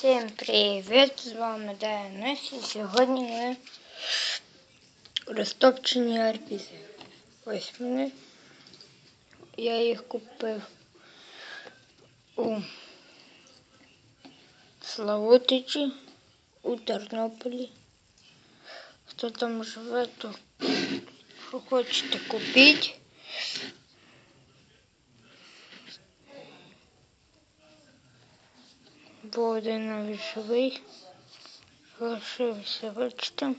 Всім привіт! З вами ДНС і сьогодні ми розтопчені арбізи. Ось вони. Я їх купив у Славутичі, у Тернополі. Хто там живе, то хочете купіть. Бо один навіть живий. Лишився, бачите.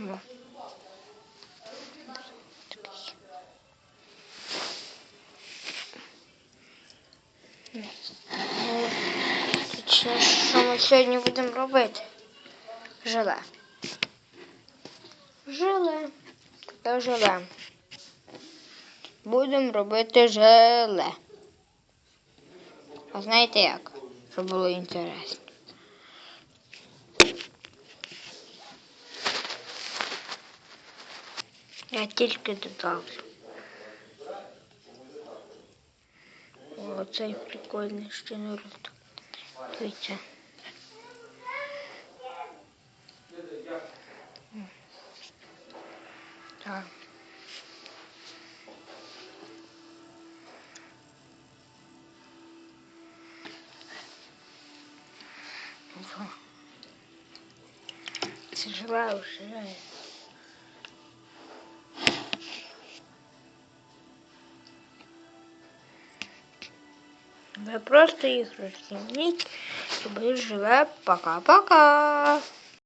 О. Що ми сьогодні будемо робити? Желе. Желе. Таке желе. Будемо робити желе. А знаєте як? Щоб було інтересно. Я тільки додавлю. О, цей прикольний ще. Дивіться. Так. Це жила вже. Просто их розтягніть, чтобы жила. Пока-пока.